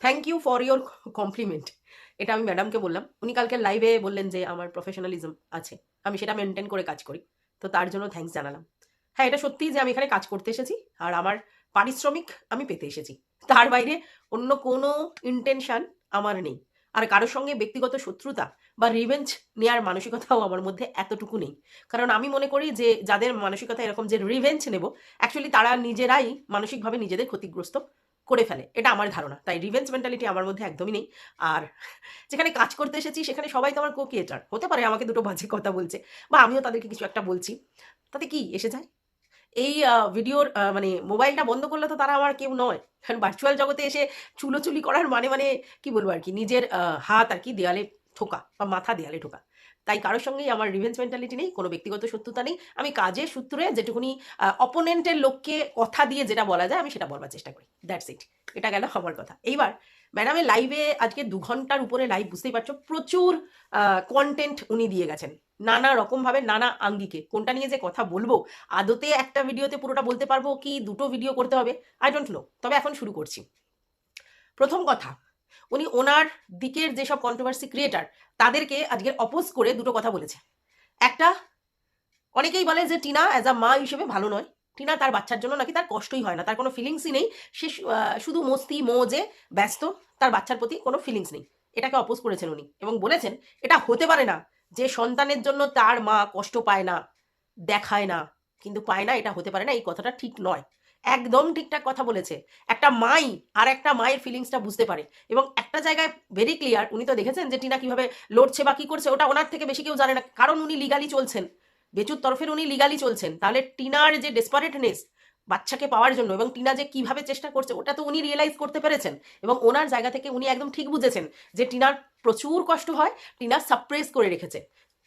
Thank you for your compliment এটা আমি ম্যাডামকে বললাম। উনি কালকে লাইভে বললেন যে, আমার প্রফেশনালিজম আছে। আমি সেটা মেনটেন করে কাজ করি। তো তার জন্য থ্যাঙ্কস জানালাম। হ্যাঁ এটা সত্যি যে আমি এখানে কাজ করতে এসেছি আর আমার পারিশ্রমিক আমি পেতে এসেছি। তার বাইরে অন্য কোনো ইন্টেনশন আমার নেই। আর কারোর সঙ্গে ব্যক্তিগত শত্রুতা বা রিভেঞ্জ নেওয়ার মানসিকতাও আমার মধ্যে এতটুকু নেই। কারণ আমি মনে করি যে, যাদের মানসিকতা এরকম যে রিভেঞ্জ নেব অ্যাকচুয়ালি তারা নিজেরাই মানসিকভাবে নিজেদের ক্ষতিগ্রস্ত। করে ফেলে। এটা আমার ধারণা। তাই রিভেঞ্জ মেন্টালিটি আমার মধ্যে একদমই নেই। আর যেখানে কাজ করতে এসেছি, সেখানে সবাই তো আমার কো ক্রিয়েটার হতে পারে আমাকে দুটো বাজে কথা বলছে, বা আমিও তাদেরকে কিছু একটা বলছি। তাতে কি এসে যায়? এই ভিডিওর মানে মোবাইলটা বন্ধ করলে তো তারা আমার কেউ নয়। কারণ ভার্চুয়াল জগতে এসে চুলোচুলি করার মানে মানে কি বলব আর কি? নিজের হাত আর কি দেয়ালে ঠোকা, বা মাথা দেয়ালে ঠোকা। তাই কারোর সঙ্গেই আমার রিভেঞ্জ মেন্টালিটি নেই, কোনো ব্যক্তিগত শত্রুতা নেই। আমি কাজের সূত্রে যেটুকুনি অপোনেন্টের লোককে কথা দিয়ে যেটা বলা যায়, আমি সেটা বলবার চেষ্টা করি। দ্যাটস ইট এটা গেল আমার কথা। এইবার ম্যাডামের লাইভে আজকে দু ঘণ্টার উপরে লাইভ বুঝতেই পারছ, প্রচুর কন্টেন্ট উনি দিয়ে গেছেন। নানা রকমভাবে, নানা আঙ্গিকে। কোনটা নিয়ে যে কথা বলব, আদতে একটা ভিডিওতে পুরোটা বলতে পারব কি, দুটো ভিডিও করতে হবে আই ডোন্ট নো তবে এখন শুরু করছি। প্রথম কথা উনি ওনার দিকের যেসব কন্ট্রোভার্সি ক্রিয়েটার তাদেরকে আজকে অপোজ করে দুটো কথা বলেছে। একটা, অনেকেই বলে যে টিনা অ্যাজ আ মা হিসেবে ভালো নয়। টিনা তার বাচ্চার জন্য নাকি তার কষ্টই হয় না, তার কোনো ফিলিংসই নেই। সে শুধু মস্তি মোজে ব্যস্ত, তার বাচ্চার প্রতি কোনো ফিলিংস নেই। এটাকে অপোজ করেছেন উনি এবং বলেছেন, এটা হতে পারে না যে সন্তানের জন্য তার মা কষ্ট পায় না, দেখায় না, কিন্তু পায় না, এটা হতে পারে না, এই কথাটা ঠিক নয়। একদম ঠিকঠাক কথা বলেছে। একটা মাই আর একটা মায়ের ফিলিংসটা বুঝতে পারে। এবং একটা জায়গায় ভেরি ক্লিয়ার উনি তো দেখেছেন যে টিনা কীভাবে লড়ছে বা কি করছে, ওটা ওনার থেকে বেশি কেউ জানে না। কারণ উনি লিগালি চলছেন। বেচুর তরফের উনি লিগালি চলছেন। তাহলে টিনার যে ডেসপারেটনেস বাচ্চাকে পাওয়ার জন্য এবং টিনা যে কীভাবে চেষ্টা করছে, ওটা তো উনি রিয়েলাইজ করতে পেরেছেন। এবং ওনার জায়গা থেকে উনি একদম ঠিক বুঝেছেন যে টিনার প্রচুর কষ্ট হয়, টিনা সাপ্রেস করে রেখেছে।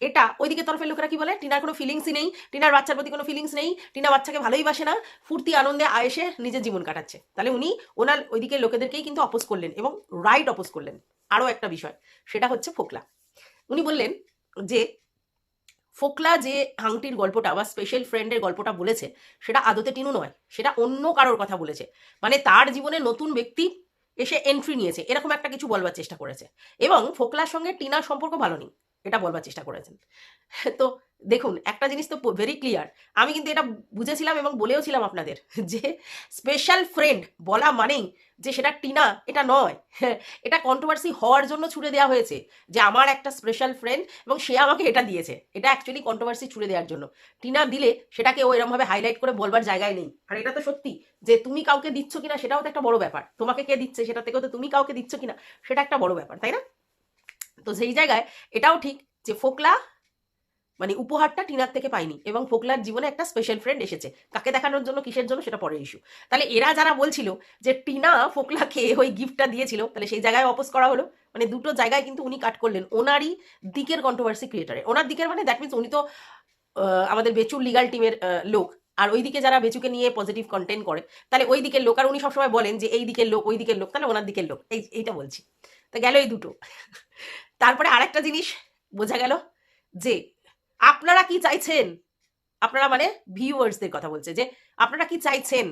এটা ওইদিকে তরফের লোকেরা কি বলে? টিনার কোনো ফিলিংসই নেই, টিনার বাচ্চার প্রতি কোনো ফিলিংস নেই, টিনা বাচ্চাকে ভালোই বাসে না, ফুর্তি, আনন্দে, আয়েসে নিজের জীবন কাটাচ্ছে। তাহলে উনি ওনার ওইদিকে লোকেদেরকেই কিন্তু অপোজ করলেন এবং রাইট অপোজ করলেন। আরও একটা বিষয়, সেটা হচ্ছে ফোকলা। উনি বললেন যে, ফোকলা যে হাংটির গল্পটা বা স্পেশাল ফ্রেন্ডের গল্পটা বলেছে, সেটা আদতে টিনু নয়, সেটা অন্য কারোর কথা বলেছে। মানে তার জীবনে নতুন ব্যক্তি এসে এন্ট্রি নিয়েছে, এরকম একটা কিছু বলবার চেষ্টা করেছে। এবং ফোকলার সঙ্গে টিনার সম্পর্ক ভালো নেই। এটা বলবার চেষ্টা করেছেন। তো দেখুন, একটা জিনিস তো ভেরি ক্লিয়ার আমি কিন্তু এটা বুঝেছিলাম এবং বলেও ছিলাম আপনাদের যে স্পেশাল ফ্রেন্ড বলা মানেই যে সেটা টিনা, এটা নয়। এটা কন্ট্রোভার্সি হওয়ার জন্য ছুড়ে দেওয়া হয়েছে যে আমার একটা স্পেশাল ফ্রেন্ড এবং সে আমাকে এটা দিয়েছে। এটা অ্যাকচুয়ালি কন্ট্রোভার্সি ছুড়ে দেওয়ার জন্য। টিনা দিলে সেটাকে ও এরমভাবে হাইলাইট করে বলবার জায়গায় নেই। আর এটা তো সত্যি যে তুমি কাউকে দিচ্ছ কিনা সেটাও তো একটা বড় ব্যাপার। তোমাকে কে দিচ্ছে সেটা থেকেও তো তুমি কাউকে দিচ্ছ কিনা সেটা একটা বড় ব্যাপার, তাই না? তো সেই জায়গায় এটাও ঠিক যে ফোকলা মানে উপহারটা টিনার থেকে পাইনি এবং ফোকলার জীবনে একটা স্পেশাল ফ্রেন্ড এসেছে। কাকে দেখানোর জন্য, কিসের জন্য, সেটা পরের ইস্যু তাহলে এরা যারা বলছিল যে টিনা ফোকলাকে ওই গিফটটা দিয়েছিল, তাহলে সেই জায়গায় অপোজ করা হলো। মানে দুটো জায়গায় কিন্তু উনি কাট করলেন, ওনারই দিকের কন্ট্রোভার্সি ক্রিয়েটারে ওনার দিকের মানে দ্যাট মিনস উনি তো আমাদের বেচুর লিগাল টিমের লোক। আর ওই দিকে যারা বেচুকে নিয়ে পজিটিভ কন্টেন্ট করে, তাহলে ওই দিকের লোক। আর উনি সবসময় বলেন যে এই দিকের লোক, ওই দিকের লোক, তাহলে ওনার দিকের লোক। এই, এইটা বলছি। তা গেল এই দুটো। তারপরে আরেকটা জিনিস বোঝা গেল যে আপনারা কি চাইছেন? আপনারা মানে ভিউয়ার্সদের কথা বলছে যে আপনারা কি চাইছেন?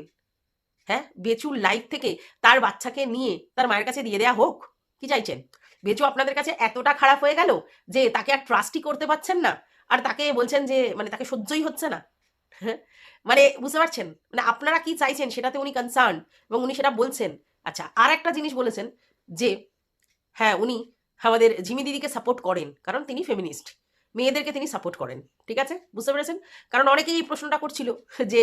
হ্যাঁ বেচুর লাইফ থেকে তার বাচ্চাকে নিয়ে তার মায়ের কাছে দিয়ে দেয়া হোক, কি চাইছেন? বেচু আপনাদের কাছে এতটা খারাপ হয়ে গেল যে তাকে আর ট্রাস্টই করতে পারছেন না, আর তাকে বলছেন যে মানে তাকে সহ্যই হচ্ছে না। হ্যাঁ? মানে বুঝতে পারছেন? মানে আপনারা কি চাইছেন সেটাতে উনি কনসার্ন এবং উনি সেটা বলছেন। আচ্ছা আর একটা জিনিস বলেছেন যে হ্যাঁ উনি আমাদের ঝিমি দিদিকে সাপোর্ট করেন, কারণ তিনি ফেমিনিস্ট মেয়েদেরকে তিনি সাপোর্ট করেন, ঠিক আছে? বুঝতে পেরেছেন? কারণ অনেকেই এই প্রশ্নটা করছিল যে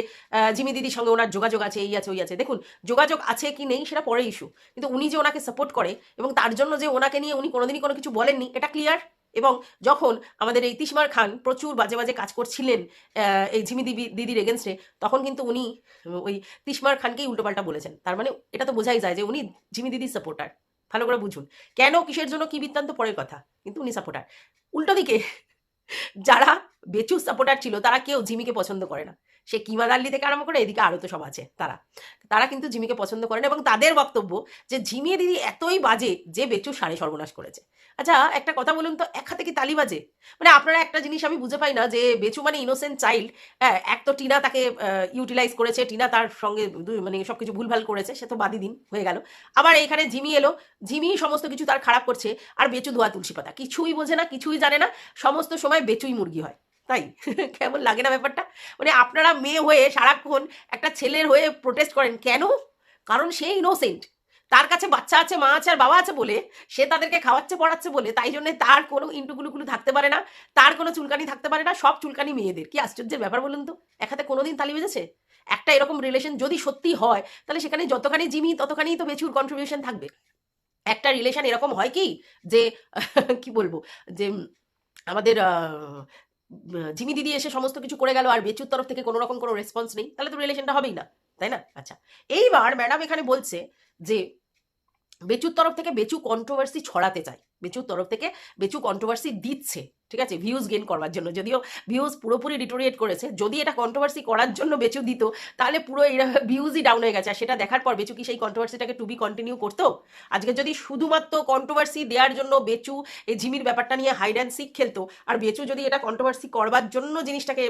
জিমি দিদির সঙ্গে ওনার যোগাযোগ আছে, এই আছে, ওই আছে। দেখুন, যোগাযোগ আছে কি নেই সেটা পরে ইস্যু কিন্তু উনি যে ওনাকে সাপোর্ট করে এবং তার জন্য যে ওনাকে নিয়ে উনি কোনোদিনই কোনো কিছু বলেননি, এটা ক্লিয়ার এবং যখন আমাদের এই তিসমার খান প্রচুর বাজে বাজে কাজ করছিলেন এই ঝিমি দিদি দিদির এগেনস্টে তখন কিন্তু উনি ওই তিসমার খানকেই উল্টোপাল্টা বলেছেন। তার মানে এটা তো বোঝাই যায় যে উনি ঝিমি দিদির সাপোর্টার ভালো করে বুঝুন। কেন, কিসের জন্য, কি বৃত্তান্ত, পরের কথা। কিন্তু উনি সাপোর্টার উল্টো দিকে, যারা বেচু সাপোর্টার ছিল, তারা কেউ জিমিকে পছন্দ করে না। সে কিমা দাল্লি থেকে আরম্ভ করে এদিকে আরও তো সব আছে, তারা। তারা কিন্তু জিমিকে পছন্দ করেন এবং তাদের বক্তব্য যে ঝিমি দিদি এতই বাজে যে বেচু সাড়ে সর্বনাশ করেছে। আচ্ছা একটা কথা বলুন তো, এক হাতে কি তালি বাজে? মানে আপনারা একটা জিনিস আমি বুঝে পাই না যে বেচু মানে ইনোসেন্ট চাইল্ড হ্যাঁ এক তো টিনা তাকে ইউটিলাইজ করেছে, টিনা তার সঙ্গে মানে সব কিছু ভুলভাল করেছে, সে তো বাদি দিন, হয়ে গেল। আবার এখানে ঝিমি এলো ঝিমি সমস্ত কিছু তার খারাপ করছে, আর বেচু ধোয়া তুলসী পাতা, কিছুই বোঝে না, কিছুই জানে না, সমস্ত সময় বেচুই মুরগি হয়। তাই? কেমন লাগে না ব্যাপারটা? মানে আপনারা মেয়ে হয়ে সারাক্ষণ একটা ছেলের হয়ে প্রোটেস্ট করেন কেন? কারণ সে ইনোসেন্ট তার কাছে বাচ্চা আছে, মা আছে আর বাবা আছে বলে সে তাদেরকে খাওয়াচ্ছে, পড়াচ্ছে বলে তাই জন্য তার কোনো ইন্টুগুলুগুলু থাকতে পারে না, তার কোনো চুলকানি থাকতে পারে না, সব চুলকানি মেয়েদের। কি আশ্চর্যের ব্যাপার বলুন তো? এক হাতে কোনোদিন তালি বেজেছে একটা এরকম রিলেশন যদি সত্যি হয়, তাহলে সেখানে যতখানি জিমি, ততখানি তো বেচুর কন্ট্রিবিউশন থাকবে। একটা রিলেশন এরকম হয় কি? যে, কি বলব? যে, আমাদের জিমি দিদি এসে সমস্ত কিছু করে গেল, আর বেচুর তরফ থেকে কোনো রকম কোনো রেসপন্স নেই। তাহলে তো রিলেশনটা হবেই না, তাই না? আচ্ছা এইবার ম্যাডাম এখানে বলছে যে, বেচুর তরফ থেকে বেচু কন্ট্রোভার্সি ছড়াতে চায়। বেচুর তরফ থেকে বেচু কন্ট্রোভার্সি দিচ্ছে, ঠিক আছে? ভিউজ গেইন করবার জন্য। যদিও ভিউজ পুরোপুরি ডিটোরিয়েট করেছে, যদি এটা কন্ট্রোভার্সি করার জন্য বেচু দিত, তাহলে পুরো ভিউজই ডাউন হয়ে গেছে। আর সেটা দেখার পর বেচু কি সেই কন্ট্রোভার্সিটাকে টু বি কন্টিনিউ করতো? আজকে যদি শুধুমাত্র কন্ট্রোভার্সি দেওয়ার জন্য বেচু এই ঝিমির ব্যাপারটা নিয়ে হাইড অ্যান্ড সিক খেলতো, আর বেচু যদি এটা কন্ট্রোভার্সি করবার জন্য জিনিসটাকে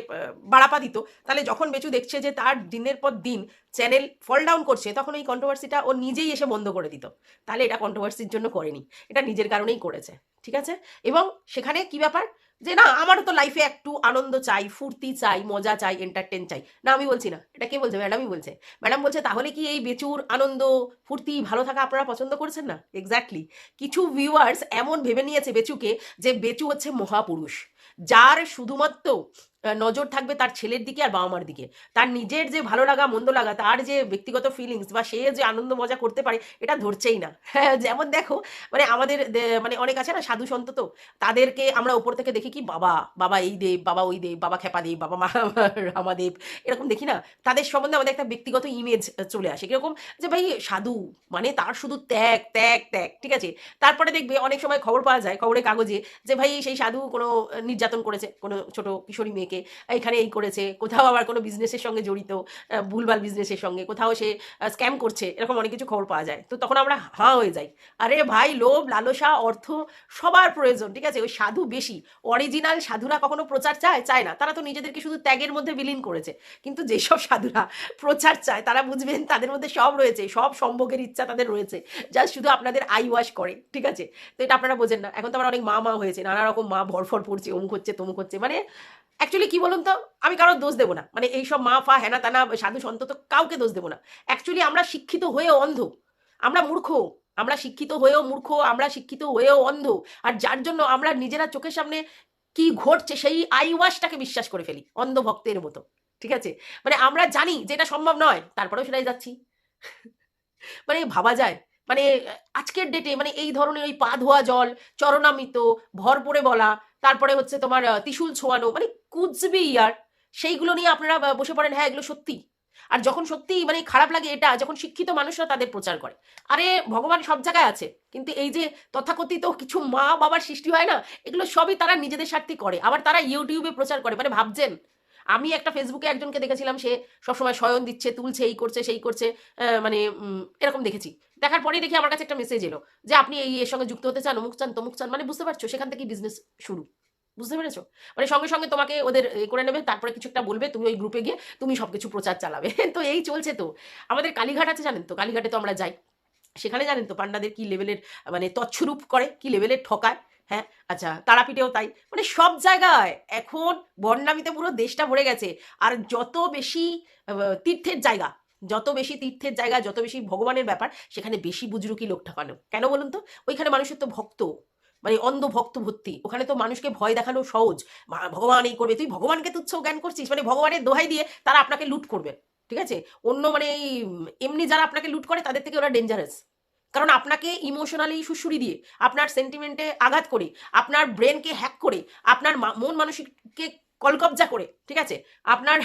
বাড়াপা দিত, তাহলে যখন বেচু দেখছে যে তার দিনের পর দিন চ্যানেল ফল ডাউন করছে, তখন এই কন্ট্রোভার্সিটা ও নিজেই এসে বন্ধ করে দিত। তাহলে এটা কন্ট্রোভার্সির জন্য করেনি। এটা নিজের কারণেই করেছে, ঠিক আছে? এবং সেখানে কি ব্যাপার? যে না, আমারও তো লাইফে একটু আনন্দ চাই, ফুর্তি চাই, মজা চাই এন্টারটেন চাই। না, আমি বলছি না। এটা কে বলছে? ম্যাডামই বলছে। ম্যাডাম বলছে, তাহলে কি এই বেচুর, আনন্দ, ফুর্তি, ভালো থাকা আপনারা পছন্দ করছেন না? এক্স্যাক্টলি কিছু ভিউয়ার্স এমন ভেবে নিয়েছে বেচুকে যে বেচু হচ্ছে মহাপুরুষ। যার শুধুমাত্র নজর থাকবে তার ছেলের দিকে আর বাবা মার দিকে। তার নিজের যে ভালো লাগা, মন্দ লাগা, তার যে ব্যক্তিগত ফিলিংস বা সে যে আনন্দ মজা করতে পারে, এটা ধরছেই না। হ্যাঁ যেমন দেখো মানে আমাদের মানে অনেক আছে না, সাধু সন্ত তো, তাদেরকে আমরা উপর থেকে দেখি কি, বাবা বাবা এই দেব, বাবা ওই দেব, বাবা খেপা দেব, বাবা মা রামাদেব এরকম দেখি না। তাদের সম্বন্ধে আমাদের একটা ব্যক্তিগত ইমেজ চলে আসে। কীরকম যে ভাই সাধু মানে তার শুধু ত্যাগ ত্যাগ ত্যাগ, ঠিক আছে? তারপরে দেখবে অনেক সময় খবর পাওয়া যায় খবরের কাগজে যে ভাই সেই সাধু কোনো নির্যাতন করেছে, কোনো ছোট কিশোরী মেয়েকে। এখানে এই করেছে, কোথাও আবার কোনো বিজনেসের সঙ্গে জড়িত ভুলভাল বিজনেসের সঙ্গে, কোথাও সে স্ক্যাম করছে, এরকম অনেক কিছু খবর পাওয়া যায়। তো তখন আমরা হাঁ হয়ে যাই। আরে ভাই, লোভ, লালসা, অর্থ সবার প্রয়োজন, ঠিক আছে? ওই সাধু বেশি। অরিজিনাল সাধুরা কখনো প্রচার চায়? চায় না। তারা তো নিজেদেরকে শুধু ত্যাগের মধ্যে বিলীন করেছে। কিন্তু যেসব সাধুরা প্রচার চায়, তারা বুঝবেন তাদের মধ্যে সব রয়েছে। সব সম্ভোগের ইচ্ছা তাদের রয়েছে। যা শুধু আপনাদের আই ওয়াশ করে, ঠিক আছে? তো এটা আপনারা বোঝেন না। এখন তো আবার অনেক মা মা হয়েছে। নানা রকম মা ভরফর পড়ছে, অমুক হচ্ছে, তমুক হচ্ছে। মানে অ্যাকচুয়ালি কি বলুন তো? আমি কারোর দোষ দেবো না। মানে এইসব মা, ফা, হেনা, তানা, সাধু, সন্ত তো কাউকে দোষ দেবো না। অ্যাকচুয়ালি আমরা শিক্ষিত হয়েও অন্ধ। আমরা মূর্খ। আমরা শিক্ষিত হয়েও মূর্খ। আমরা শিক্ষিত হয়েও অন্ধ। আর যার জন্য আমরা নিজেরা চোখের সামনে কি ঘটছে, সেই আই ওয়াশটাকে বিশ্বাস করে ফেলি, অন্ধ ভক্তের মতো। ঠিক আছে? মানে আমরা জানি যে এটা সম্ভব নয়, তারপরেও সেটাই যাচ্ছি। মানে ভাবা যায়। মানে আজকের ডেটে মানে এই ধরনের ওই পা ধোয়া জল, চরণামিত, ভর পড়ে বলা, তারপরে হচ্ছে তোমার ত্রিশূল ছোঁয়ানো মানে কুচবি ইয়ার সেইগুলো নিয়ে আপনারা বসে পড়েন হ্যাঁ এগুলো সত্যি। আর যখন সত্যি মানে খারাপ লাগে এটা, যখন শিক্ষিত মানুষরা তাদের প্রচার করে। আরে, ভগবান সব জায়গায় আছে, কিন্তু এই যে তথাকথিত কিছু মা বাবার সৃষ্টি হয় না, এগুলো সবই তারা নিজেদের স্বার্থে করে। আবার তারা ইউটিউবে প্রচার করে মানে ভাবছেন। আমি একটা ফেসবুকে একজনকে দেখেছিলাম, সে সবসময় শয়ন দিচ্ছে, তুলছে, এই করছে, সেই করছে মানে এরকম দেখেছি। দেখার পরেই দেখি আমার কাছে একটা মেসেজ এলো যে, আপনি এই, এর সঙ্গে যুক্ত হতে চান, অমুক চান, তমুক চান। মানে বুঝতে পারছ, সেখান থেকে বিজনেস শুরু। বুঝতে পেরেছ? মানে সঙ্গে সঙ্গে তোমাকে ওদের এ করে নেবে, তারপরে কিছু একটা বলবে, তুমি ওই গ্রুপে গিয়ে তুমি সবকিছু প্রচার চালাবে। তো এই চলছে তো। আমাদের কালীঘাট আছে, জানেন তো? কালীঘাটে তো আমরা যাই। সেখানে জানেন তো পান্ডাদের কি লেভেলের মানে তছরূপ করে, কি লেভেলের ঠকায় হ্যাঁ? আচ্ছা তারাপীঠেও তাই। মানে সব জায়গায় এখন বন্যামিতে পুরো দেশটা ভরে গেছে। আর যত বেশি তীর্থের জায়গা, যত বেশি তীর্থের জায়গা, যত বেশি ভগবানের ব্যাপার, সেখানে বেশি বুজরুকি লোক ঠকানো। কেন বলুন তো? ওইখানে মানুষের তো ভক্ত। মানে অন্ধ ভক্ত ভর্তি ওখানে তো মানুষকে ভয় দেখানো সহজ। ভগবান এই করবে। তুই ভগবানকে তুচ্ছ জ্ঞান করছিস মানে ভগবানের দোহাই দিয়ে তারা আপনাকে লুট করবে। ঠিক আছে? অন্য মানে এমনি যারা আপনাকে লুট করে, তাদের থেকে ওরা ডেঞ্জারাস কারণ আপনাকে ইমোশনালি সুশুরি দিয়ে, আপনার সেন্টিমেন্টে আঘাত করে, আপনার ব্রেনকে হ্যাক করে, আপনার মন মানসিককে কলকবজা করে, ঠিক আছে? আপনার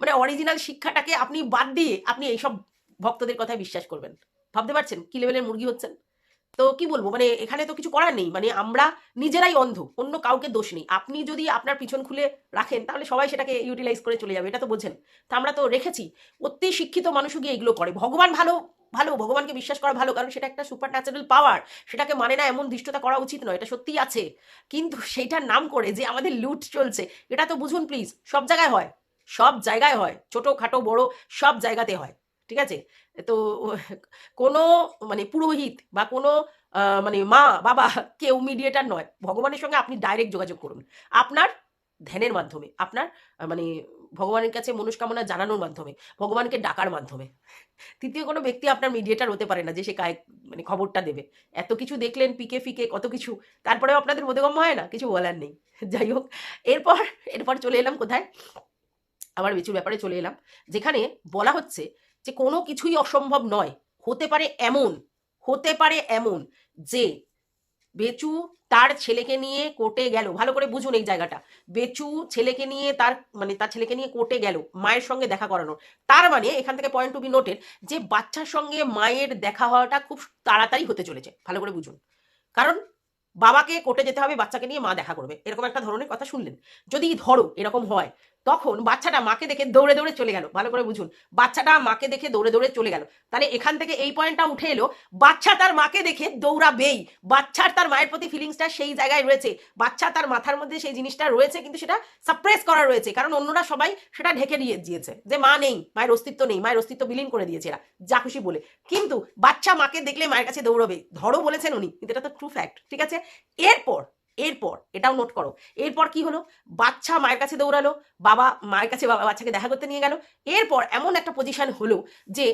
মানে অরিজিনাল শিক্ষাটাকে আপনি বাদ দিয়ে আপনি এইসব ভক্তদের কথায় বিশ্বাস করবেন। ভাবতে পারছেন কি লেভেলের মুরগি হচ্ছেন? তো কি বলব? মানে এখানে তো কিছু করার নেই। মানে আমরা নিজেরাই অন্ধ, অন্য কাউকে দোষ নেই। আপনি যদি আপনার পিছন খুলে রাখেন, তাহলে সবাই সেটাকে ইউটিলাইজ করে চলে যাবে, এটা তো বোঝেন। তা আমরা তো রেখেছি, অতি শিক্ষিত মানুষও গিয়ে এগুলো করে। ভগবান ভালো ভালো, ভগবানকে বিশ্বাস করা ভালো, কারণ সেটা একটা সুপার ন্যাচারাল পাওয়ার সেটাকে মানে না এমন দৃষ্টতা করা উচিত নয়, এটা সত্যিই আছে। কিন্তু সেইটার নাম করে যে আমাদের লুট চলছে, এটা তো বুঝুন প্লিজ সব জায়গায় হয়। সব জায়গায় হয় ছোটো খাটো বড়, সব জায়গাতে হয়। ঠিক আছে? তো কোনো মানে পুরোহিত বা কোনো মানে মা, বাবা কেউ মিডিয়েটার নয়। ভগবানের সঙ্গে আপনি ডাইরেক্ট যোগাযোগ করুন। আপনার ধ্যানের মাধ্যমে, আপনার মানে ভগবানের কাছে মনস্কামনা জানানোর মাধ্যমে, ভগবানকে ডাকার মাধ্যমে। তৃতীয় কোনো ব্যক্তি আপনার মিডিয়েটার হতে পারে না যে সে কায় মানে খবরটা দেবে। এত কিছু দেখলেন, পিকে ফিকে কত কিছু, তারপরেও আপনাদের বোধগম্য হয় না? কিছু বলার নেই। যাই হোক, এরপর এরপর চলে এলাম কোথায়? আবার বেচুর ব্যাপারে চলে এলাম। যেখানে বলা হচ্ছে যে কোনো কিছুই অসম্ভব নয়। হতে পারে এমন, হতে পারে এমন যে বেচু তার ছেলেকে নিয়ে কোর্টে গেল। ভালো করে বুঝুন এই জায়গাটা। বেচু ছেলেকে নিয়ে তার মানে তার ছেলেকে নিয়ে কোর্টে গেল মায়ের সঙ্গে দেখা করানো তার মানে এখান থেকে পয়েন্ট টু বি নোটেড যে বাচ্চার সঙ্গে মায়ের দেখা হওয়াটা খুব তাড়াতাড়ি হতে চলেছে। ভালো করে বুঝুন। কারণ বাবাকে কোর্টে যেতে হবে, বাচ্চাকে নিয়ে মা দেখা করবে। এরকম একটা ধরনের কথা শুনলেন। যদি ধরো এরকম হয় তখন বাচ্চাটা মাকে দেখে দৌড়ে দৌড়ে চলে গেল। ভালো করে বুঝুন, বাচ্চাটা মাকে দেখে দৌড়ে দৌড়ে চলে গেল। তাহলে এখান থেকে এই পয়েন্টটা উঠে এলো, বাচ্চা তার মাকে দেখে দৌড়াবেই। বাচ্চার তার মায়ের প্রতি ফিলিংসটা সেই জায়গায় রয়েছে। বাচ্চা তার মাথার মধ্যে সেই জিনিসটা রয়েছে, কিন্তু সেটা সাপ্রেস করা রয়েছে। কারণ অন্যরা সবাই সেটা ঢেকে দিয়ে দিয়েছে যে মা নেই, মায়ের অস্তিত্ব নেই, মায়ের অস্তিত্ব বিলীন করে দিয়েছে এরা, যা খুশি বলে। কিন্তু বাচ্চা মাকে দেখলে মায়ের কাছে দৌড়বে। ধরো বলেছেন উনি, কিন্তু এটা তো ট্রু ফ্যাক্ট ঠিক আছে? এরপর এরপর, এটাও নোট করো, এরপর কি হলো? বাচ্চা মায়ের কাছে দৌড়ালো, বাবা মায়ের কাছে বাবা বাচ্চাকে দেখা করতে নিয়ে গেল, এরপর এমন একটা পজিশন হলো যে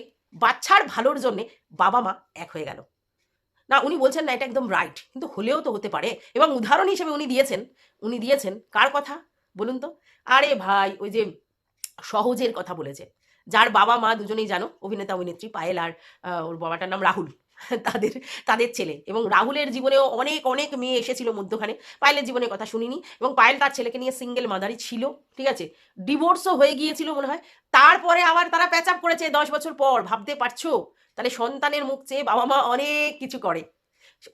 বাচ্চার ভালোর জন্য বাবা মা এক হয়ে গেল। না, উনি বলছেন না এটা একদম রাইট কিন্তু হলেও তো হতে পারে। এবং উদাহরণ হিসেবে উনি দিয়েছেন উনি দিয়েছেন কার কথা বলুন তো? আরে ভাই, ওই যে সহজের কথা বলেছে, যার বাবা মা দুজনেই জানো, অভিনেতা, অভিনেত্রী, পায়েল আর ওর বাবাটার নাম রাহুল। তাদের তাদের ছেলে এবং রাহুলের জীবনেও অনেক অনেক মেয়ে এসেছিল মধ্যখানে। পায়েলের জীবনের কথা শুনিনি এবং পায়েল তার ছেলেকে নিয়ে সিঙ্গেল মাদারি ছিল, ঠিক আছে? ডিভোর্সও হয়ে গিয়েছিল মনে হয়। তারপরে আবার তারা প্যাচ করেছে দশ বছর পর, ভাবতে পারছ? তাহলে সন্তানের মুখ চেয়ে বাবা মা অনেক কিছু করে।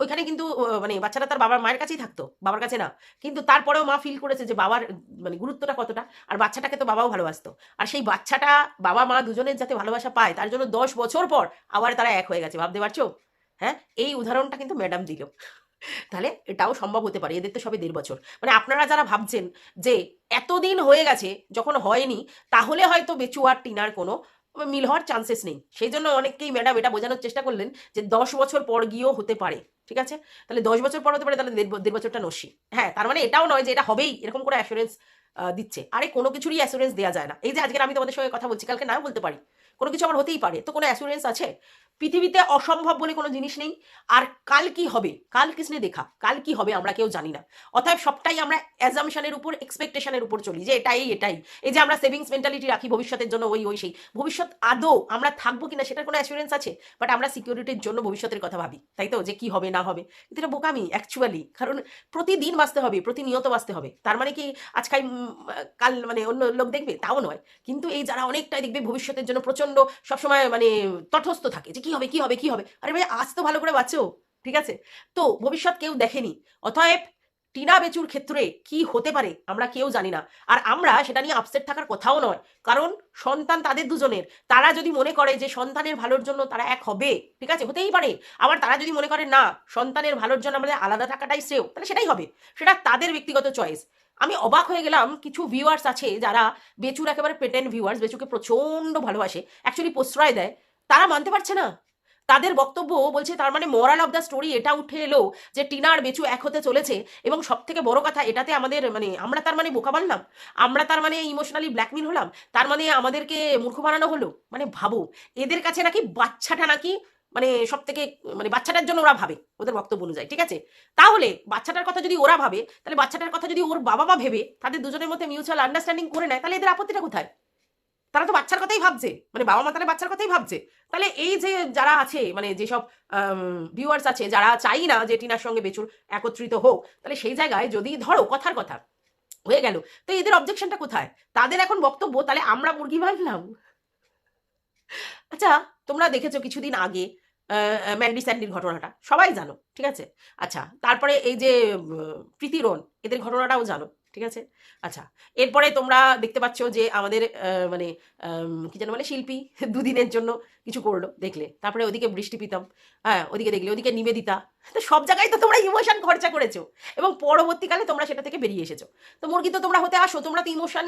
ওইখানে কিন্তু মানে বাচ্চাটা তার বাবার মায়ের কাছেই থাকতো, বাবার কাছে না। কিন্তু তারপরেও মা ফিল করেছে যে বাবার মানে গুরুত্বটা কতটা, আর বাচ্চাটাকে তো বাবাও ভালোবাসতো। আর সেই বাচ্চাটা, বাবা, মা দুজনের যাতে ভালোবাসা পায়, তার জন্য দশ বছর পর আবার তারা এক হয়ে গেছে, ভাবতে পারছ? হ্যাঁ? এই উদাহরণটা কিন্তু ম্যাডাম দিল। তাহলে এটাও সম্ভব হতে পারে, এদের তো সবে দেড় বছর। মানে আপনারা যারা ভাবছেন যে এতদিন হয়ে গেছে, যখন হয়নি, তাহলে হয়তো বেচু আর টিনার কোনো মিল হওয়ার চান্সেস নেই। সেই জন্য অনেককেই ম্যাডাম এটা বোঝানোর চেষ্টা করলেন যে দশ বছর পর গিয়েও হতে পারে। ঠিক আছে? তাহলে দশ বছর পর হতে পারে, তাহলে দেড় বছরটা নসি হ্যাঁ তার মানে এটাও নয় যে এটা হবেই, এরকম করে অ্যাসুরেন্স দিচ্ছে। আরে কোনো কিছুরই অ্যাসুরেন্স দেওয়া যায় না। এই যে আজকে আমি তোমাদের সঙ্গে কথা বলছি, কালকে নাও বলতে পারি। কোনো কিছু আমার হতেই পারে। তো কোনো অ্যাসুরেন্স আছে? পৃথিবীতে অসম্ভব বলে কোনো জিনিস নেই। আর কাল কি হবে? কাল কিসনে দেখা। কাল কি হবে আমরা কেউ জানি না। অতএব সবটাই আমরা অ্যাজামশনের উপর এক্সপেকটেশনের উপর চলি যে এটাই এটাই। এই যে আমরা সেভিংস মেন্টালিটি রাখি ভবিষ্যতের জন্য, ওই ওই, সেই। ভবিষ্যৎ আদৌ আমরা থাকব কিনা সেটার কোনো অ্যাসুরেন্স আছে? বাট আমরা সিকিউরিটির জন্য ভবিষ্যতের কথা ভাবি। তাই তো? যে কি হবে, না হবে। কিন্তু এটা বোকামি অ্যাকচুয়ালি কারণ প্রতিদিন বাঁচতে হবে, প্রতিনিয়ত বাঁচতে হবে। তার মানে কি আজকাল কাল মানে অন্য লোক দেখবে? তাও নয়। কিন্তু এই যারা অনেকটাই দেখবে ভবিষ্যতের জন্য প্রচণ্ড সবসময় মানে তটস্থ থাকে। যে কি হবে কি হবে কি হবে? আরে ভাই, আজ তো ভালো করে বাঁচো, ঠিক আছে? তো ভবিষ্যৎ কেউ দেখেনি। অতএব টিনা বেচুর ক্ষেত্রে কি হতে পারে আমরা কেউ জানি না। আর আমরা সেটা নিয়ে আপসেট থাকার কথাও নয়। কারণ সন্তান তাদের দুজনের। তারা যদি মনে করে যে সন্তানের ভালোর জন্য তারা এক হবে, ঠিক আছে? হতেই পারে। আবার তারা যদি মনে করে না, সন্তানের ভালোর জন্য আমাদের আলাদা থাকাটাই শ্রেয়, তাহলে সেটাই হবে। সেটা তাদের ব্যক্তিগত চয়েস আমি অবাক হয়ে গেলাম, কিছু ভিউয়ার্স আছে যারা বেচুর একেবারে পেটেন্ট ভিউয়ার্স বেচুকে প্রচণ্ড ভালোবাসে। অ্যাকচুয়ালি প্রশ্রয় দেয়। তারা মানতে পারছে না। তাদের বক্তব্য বলছে, তার মানে মোরাল অফ দ্য স্টোরি এটা উঠে এলো যে টিনার বেচু এক হতে চলেছে এবং সব থেকে বড় কথা এটাতে আমাদের মানে আমরা তার মানে বোকা বানলাম। আমরা তার মানে ইমোশনালি ব্ল্যাকমেল হলাম। তার মানে আমাদেরকে মূর্খ বানানো হলো। মানে ভাবো, এদের কাছে নাকি বাচ্চাটা নাকি মানে সব থেকে মানে বাচ্চাটার জন্য ওরা ভাবে ওদের বক্তব্য অনুযায়ী, ঠিক আছে? তাহলে বাচ্চাটার কথা যদি ওরা ভাবে, তাহলে বাচ্চাটার কথা যদি ওর বাবা মা ভেবে তাদের দুজনের মধ্যে মিউচুয়াল আন্ডারস্ট্যান্ডিং করে নেয়, তাহলে এদের আপত্তিটা কোথায়? তারা তো বাচ্চার কথাই ভাবছে মানে বাবা মা তাহলে বাচ্চার কথাই ভাবছে। তাহলে এই যে যারা আছে মানে যেসব ভিউয়ার্স আছে, যারা চাই না যে টিনার সঙ্গে বেচুর একত্রিত হোক, তাহলে সেই জায়গায় যদি ধরো কথার কথা, হয়ে গেল, তো এদের অবজেকশনটা কোথায়? তাদের এখন বক্তব্য, তাহলে আমরা মুরগি বানলাম আচ্ছা তোমরা দেখেছ কিছুদিন আগে ম্যান্ডি স্যান্ডির ঘটনাটা, সবাই জানো, ঠিক আছে? আচ্ছা তারপরে এই যে প্রীতিরণ এদের ঘটনাটাও জানো। ঠিক আছে? আচ্ছা এরপরে তোমরা দেখতে পাচ্ছ যে আমাদের মানে কি যেন বলে, শিল্পী দুদিনের জন্য কিছু করল, দেখলে। তারপরে ওদিকে বৃষ্টি পিতাম হ্যাঁ ওদিকে দেখলে, ওদিকে নিবেদিতা। তো সব জায়গায় তো তোমরা ইমোশন খরচা করেছ। এবং পরবর্তীকালে তোমরা সেটা থেকে বেরিয়ে এসেছ। তো মুরগি তো তোমরা হতে আসো, তোমরা তো ইমোশন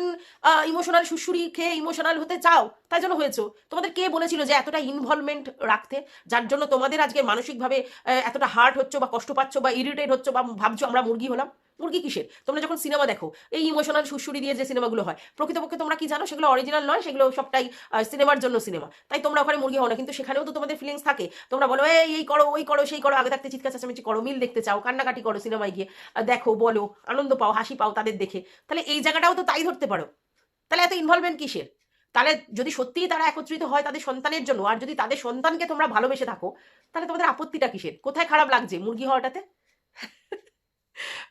ইমোশনাল সুশুরি খেয়ে ইমোশনাল হতে চাও, তাই জন্য হয়েছো। তোমাদের কে বলেছিল যে এতটা ইনভলভমেন্ট রাখতে? যার জন্য তোমাদের আজকে মানসিকভাবে এতটা হার্ট হচ্ছে বা কষ্ট পাচ্ছ বা ইরিটেট হচ্ছে বা ভাবছ আমরা মুরগি হলাম? মুরগি কিসের? তোমরা যখন সিনেমা দেখো, এই ইমোশনাল সুশুরি দিয়ে যে সিনেমাগুলো হয়, প্রকৃতপক্ষে তোমরা কি জানো? সেগুলো অরিজিনাল নয়, সেগুলো সবটাই সিনেমার জন্য সিনেমা তাই তোমরা ওখানে মুরগি হও না, কিন্তু সেখানেও তো তোমাদের ফিলিংস থাকে। তোমরা বলো, এই এই করো, ওই করো, সেই করো। আগে থাকতে চিৎকার চেঁচামেচি করো, মিল দেখতে চাও, কান্নাকাটি করো সিনেমায় গিয়ে। দেখো, বলো, আনন্দ পাও, হাসি পাও তাদের দেখে। তাহলে এই জায়গাটাও তো তাই ধরতে পারো। তাহলে এত ইনভলভমেন্ট কিসের? তাহলে যদি সত্যিই তারা একত্রিত হয় তাদের সন্তানের জন্য, আর যদি তাদের সন্তানকে তোমরা ভালোবেসে থাকো, তাহলে তোমাদের আপত্তিটা কিসের? কোথায় খারাপ লাগছে মুরগি হওয়াটাতে?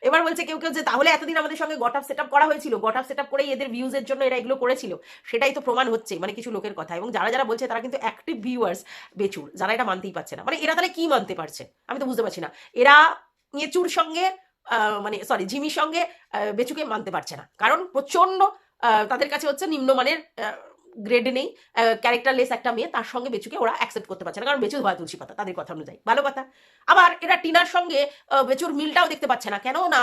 এবার বলছে কেউ কেউ যে, তাহলে এতদিন আমাদের সঙ্গে গটআপ সেট করা হয়েছিল। গটআপ সেট করেই এদের ভিউজের জন্য এরা এগুলো করেছিল। সেটাই তো প্রমাণ হচ্ছে। মানে কিছু লোকের কথা। এবং যারা যারা বলছে, তারা কিন্তু অ্যাক্টিভ ভিউয়ার্স বেচুর। যারা এটা মানতেই পারছে না। মানে এরা তাহলে কি মানতে পারছে? আমি তো বুঝতে পারছি না। এরা এঁচুর সঙ্গে মানে সরি জিমির সঙ্গে বেচুকে মানতে পারছে না। কারণ প্রচণ্ড তাদের কাছে হচ্ছে নিম্নমানের গ্রেড নেই ক্যারেক্টারলেস একটা মেয়ে, তার সঙ্গে বেচুকে ওরা অ্যাকসেপ্ট করতে পারছে না, কারণ বেচু হয় তুলসী পাতা, তাদের কথা অনুযায়ী। ভালো কথা। আবার এরা টিনার সঙ্গে বেচুর মিলটাও দেখতে পাচ্ছে না। কেন না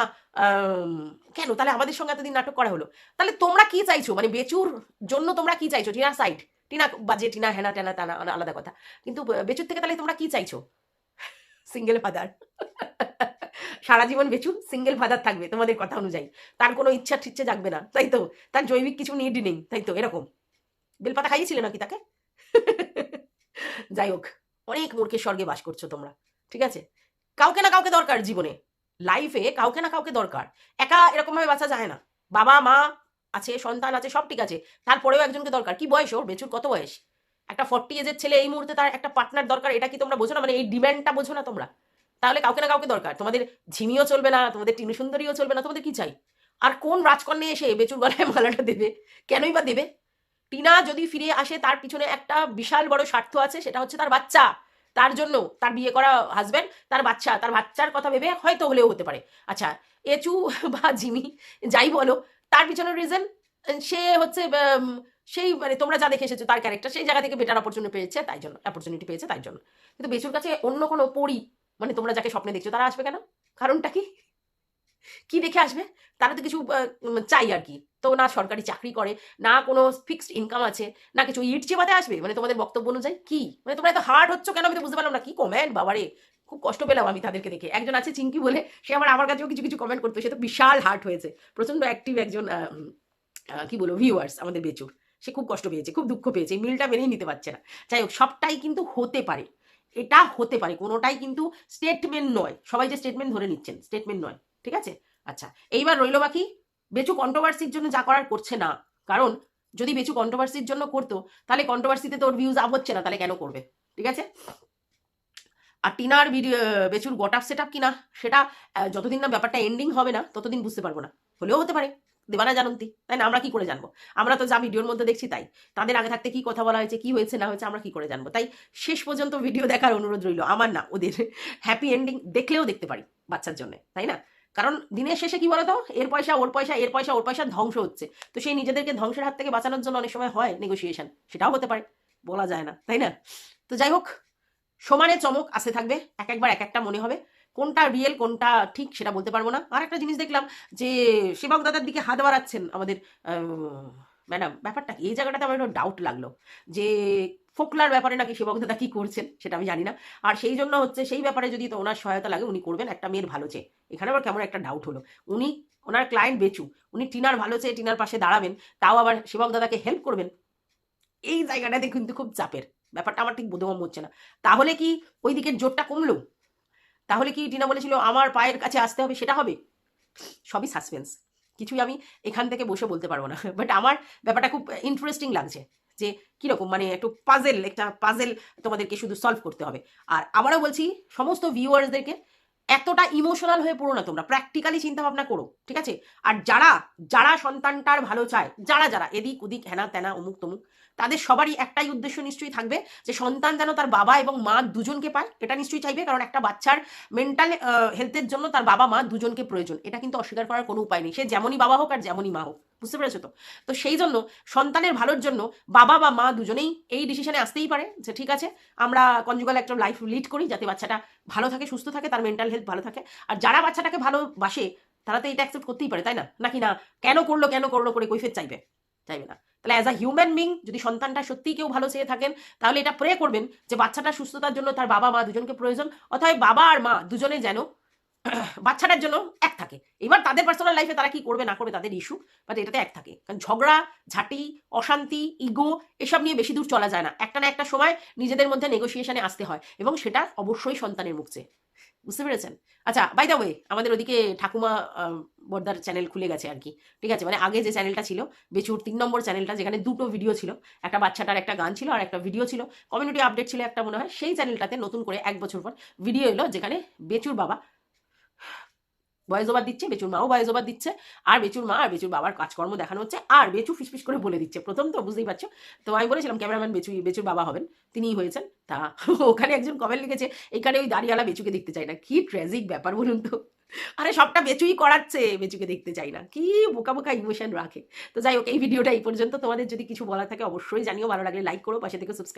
কেন? তাহলে আমাদের সঙ্গে এতদিন নাটক করা হলো। তাহলে তোমরা কি চাইছো? মানে বেচুর জন্য তোমরা কি চাইছো? টিনার সাইড টিনা বাজে, টিনা হেনা, টেনা টানা আলাদা কথা। কিন্তু বেচুর থেকে তাহলে তোমরা কি চাইছো? সিঙ্গেল ফাদার সারা জীবন বেচু সিঙ্গেল ফাদার থাকবে, তোমাদের কথা অনুযায়ী। তার কোনো ইচ্ছা ঠিচ্ছে জাগবে না। তাই তো? তার জৈবিক কিছু নিড নেই। তাই তো? এরকম। বেলপাতা খাইয়েছিলে নাকি তাকে? যাই হোক, অনেক মূর্খের স্বর্গে বাস করছ তোমরা, ঠিক আছে? কাউকে না কাউকে দরকার জীবনে। লাইফে কাউকে না কাউকে দরকার। একা এরকম ভাবে বাঁচা যায় না। বাবা, মা আছে, সন্তান আছে, সব ঠিক আছে। তারপরেও একজনকে দরকার। কি বয়স ওর? বেচুর কত বয়স? একটা ফর্টি এজের ছেলে এই মুহূর্তে তার একটা পার্টনার দরকার, এটা কি তোমরা বোঝো না? মানে এই ডিম্যান্ডটা বোঝো না তোমরা। তাহলে কাউকে না কাউকে দরকার। তোমাদের ঝিমিও চলবে না, তোমাদের টিনু সুন্দরীও চলবে না, তোমাদের কি চাই? আর কোন রাজকন্যা এসে বেচুর গলায় মালাটা দেবে? কেনই বা দেবে? টিনা যদি ফিরে আসে, তার পিছনে একটা বিশাল বড় স্বার্থ আছে, সেটা হচ্ছে তার বাচ্চা। তার জন্য তার বিয়ে করা হাজব্যান্ড তার বাচ্চা। তার বাচ্চার কথা ভেবে হয়তো হলেও হতে পারে। আচ্ছা এচু বা জিমি, যাই বলো, তার পিছনের রিজন সে হচ্ছে সেই মানে তোমরা যা দেখে এসেছ তার ক্যারেক্টার সেই জায়গা থেকে বেটার অপরচুনিটি পেয়েছে তাই জন্য অপরচুনিটি পেয়েছে তাই জন্য। কিন্তু বেচুর কাছে অন্য কোনো পড়ি মানে তোমরা যাকে স্বপ্নে দেখছ, তারা আসবে কেন? কারণটা কি? কি দেখে আসবে? তারা তো কিছু চাই আর কি। না, সরকারি চাকরি করে, না কোনো ফিক্সড ইনকাম আছে, না কিছু ইট চেপাতে আসবে? মানে তোমাদের বক্তব্য অনুযায়ী কি? মানে তোমরা এত হার্ড হচ্ছ কেন? আমি তো বুঝতে পারলাম না। কি কমেন্ট বাবারে, খুব কষ্ট পেলাম আমি তাদেরকে দেখে। একজন আছে চিঙ্কি বলে, সে আমার আমার কাছেও কিছু কিছু কমেন্ট করতো, সে তো বিশাল হার্ট হয়েছে। প্রচণ্ড অ্যাক্টিভ একজন কি বলব ভিউয়ার্স আমাদের বেচুর। সে খুব কষ্ট পেয়েছে, খুব দুঃখ পেয়েছে, এই মিলটা মেনেই নিতে পারছে না। যাই হোক, সবটাই কিন্তু হতে পারে। এটা হতে পারে, কোনোটাই কিন্তু স্টেটমেন্ট নয়। সবাই যে স্টেটমেন্ট ধরে নিচ্ছেন স্টেটমেন্ট নয়, ঠিক আছে? আচ্ছা এইবার রইল বাকি বেচু কন্ট্রোভার্সির জন্য যা করার করছে না। কারণ যদি বেচু কন্ট্রোভার্সির জন্য করতো, তাহলে কন্ট্রোভার্সিতে তোর ভিউজ আপ হচ্ছে না, তাহলে কেন করবে? ঠিক আছে? আর টিনার ভিডিও বেচুর গটাপ সেট আপ কিনা, সেটা যতদিন না ব্যাপারটা এন্ডিং হবে না, ততদিন বুঝতে পারব না। হলেও হতে পারে, দেবানা জানন্তি। তাই না, আমরা কি করে জানব? আমরা তো যা ভিডিওর মধ্যে দেখছি তাই। তাদের আগে থাকতে কি কথা বলা হয়েছে, কি হয়েছে, না হয়েছে, আমরা কি করে জানব? তাই শেষ পর্যন্ত ভিডিও দেখার অনুরোধ রইল, আমার না, ওদের। হ্যাপি এন্ডিং দেখলেও দেখতে পারি, বাচ্চার জন্য, তাই না? কারণ দিনের শেষে কি বলতো? এর পয়সা, ওর পয়সা, এর পয়সা, ওর পয়সা ধ্বংস হচ্ছে। তো সেই নিজেদেরকে ধ্বংসের হাত থেকে বাঁচানোর জন্য অনেক সময় হয় নেগোসিয়েশন সেটাও হতে পারে। বলা যায় না, তাই না? তো যাই হোক, সমানে চমক আসে থাকবে। এক একবার এক একটা মনে হবে। কোনটা রিয়েল কোনটা ঠিক সেটা বলতে পারব না। আর একটা জিনিস দেখলাম যে সেবক দাদার দিকে হাত বাড়াচ্ছেন আমাদের ম্যাডাম। ব্যাপারটা এই জায়গাটাতে আমার একটু ডাউট লাগল। যে ফোকলার ব্যাপারে নাকি সেবক দাদা কি করছেন সেটা আমি জানি না। আর সেই জন্য হচ্ছে সেই ব্যাপারে যদি তো ওনার সহায়তা লাগে, উনি করবেন। একটা মেয়ের ভালো চেয়ে। এখানে আবার কেমন একটা ডাউট হলো। উনি, ওনার ক্লায়েন্ট বেচু, উনি টিনার ভালো চেয়ে টিনার পাশে দাঁড়াবেন, তাও আবার সেবক দাদাকে হেল্প করবেন। এই জায়গাটাতে কিন্তু খুব চাপের। ব্যাপারটা আমার ঠিক বোধগম্য হচ্ছে না। তাহলে কি ওই দিকের জোরটা কমলো? তাহলে কি টিনা বলেছিল, আমার পায়ের কাছে আসতে হবে, সেটা হবে? সবই সাসপেন্স কিছুই আমি এখান থেকে বসে বলতে পারব না। বাট আমার ব্যাপারটা খুব ইন্টারেস্টিং লাগছে যে কীরকম মানে একটু পাজেল একটা পাজেল তোমাদেরকে শুধু সলভ করতে হবে। আর আবারও বলছি, সমস্ত ভিউয়ার্সদেরকে এতটা ইমোশনাল হয়ে পড়ো না তোমরা। প্র্যাকটিক্যালি চিন্তা ভাবনা করো, ঠিক আছে? আর যারা যারা সন্তানটার ভালো চায়, যারা যারা, এদিক ওদিক, হেনা তেনা, অমুক তমুক, তাদের সবারই একটাই উদ্দেশ্য নিশ্চয়ই থাকবে যে সন্তান যেন তার বাবা এবং মা দুজনকে পায়, এটা নিশ্চয়ই চাইবে, কারণ একটা বাচ্চার মেন্টাল হেলথের জন্য তার বাবা মা দুজনকে প্রয়োজন। এটা কিন্তু অস্বীকার করার কোনো উপায় নেই। সে যেমনই বাবা হোক আর যেমনই মা হোক। বুঝতে পেরেছ তো? তো সেই জন্য সন্তানের ভালোর জন্য বাবা বা মা দুজনেই এই ডিসিশনে আসতেই পারে যে ঠিক আছে, আমরা কনজুগাল একটা লাইফ লিড করি যাতে বাচ্চাটা ভালো থাকে, সুস্থ থাকে, তার মেন্টাল হেলথ ভালো থাকে। আর যারা বাচ্চাটাকে ভালোবাসে, তারা তো এটা অ্যাকসেপ্ট করতেই পারে, তাই না? নাকি না? কেন করল কেন করল করে কৈফের চাইবে? চাইবে না। তাহলে অ্যাজ আ হিউম্যান বিং যদি সন্তানটা সত্যিই কেউ ভালো চেয়ে থাকেন, তাহলে এটা প্রে করবেন যে বাচ্চাটা সুস্থতার জন্য তার বাবা মা দুজনকে প্রয়োজন। অথবা বাবা আর মা দুজনে যেন বাচ্চাটার জন্য এক থাকে। এবার তাদের পার্সোনাল লাইফে তারা কি করবে না করবে তাদের ইস্যু বাট এটাতে এক থাকে। কারণ ঝগড়া, ঝাঁটি, অশান্তি ইগো এসব নিয়ে বেশি দূর চলা যায় না। একটা না একটা সময় নিজেদের মধ্যে নেগোসিয়েশনে আসতে হয় এবং সেটা অবশ্যই সন্তানের মুখছে বুঝতে পেরেছেন? আচ্ছা বাই দ্য ওয়ে আমাদের ওদিকে ঠাকুমা বর্দার চ্যানেল খুলে গেছে আর কি। ঠিক আছে? মানে আগে যে চ্যানেলটা ছিল, বেচুর তিন নম্বর চ্যানেলটা যেখানে দুটো ভিডিও ছিল। একটা বাচ্চাটার একটা গান ছিল আর একটা ভিডিও ছিল। কমিউনিটি আপডেট ছিল একটা মনে হয়। সেই চ্যানেলটাতে নতুন করে এক বছর পর ভিডিও এলো, যেখানে বেচুর বাবা ভয়েস ওভার দিচ্ছে, বেচুর মাও ভয়েস ওভার দিচ্ছে, আর বেচুর মা আর বেচুর বাবার কাজকর্ম দেখানো হচ্ছে, আর বেচু ফিসফিস করে বলে দিচ্ছে। প্রথম তো বুঝতেই পারছ? তো আমি বলেছিলাম ক্যামেরাম্যান বেচু, বেচুর বাবা হবেন, তিনিই হয়েছেন। তা ওখানে একজন কমেন্ট লিখেছে, এখানে ওই দাঁড়িয়ালা বেচুকে দেখতে চাই না। কি ট্র্যাজিক ব্যাপার বলুন তো? আরে সবটা বেচুই করাচ্ছে, বেচুকে দেখতে চাই না। কি বোকা বোকা ইমোশন রাখে। তো যাই হোক, এই ভিডিওটা এই পর্যন্ত। তোমাদের যদি কিছু বলা থাকে অবশ্যই জানিও, ভালো লাগলে লাইক করো, পাশে থেকে সাবস্ক্রাইব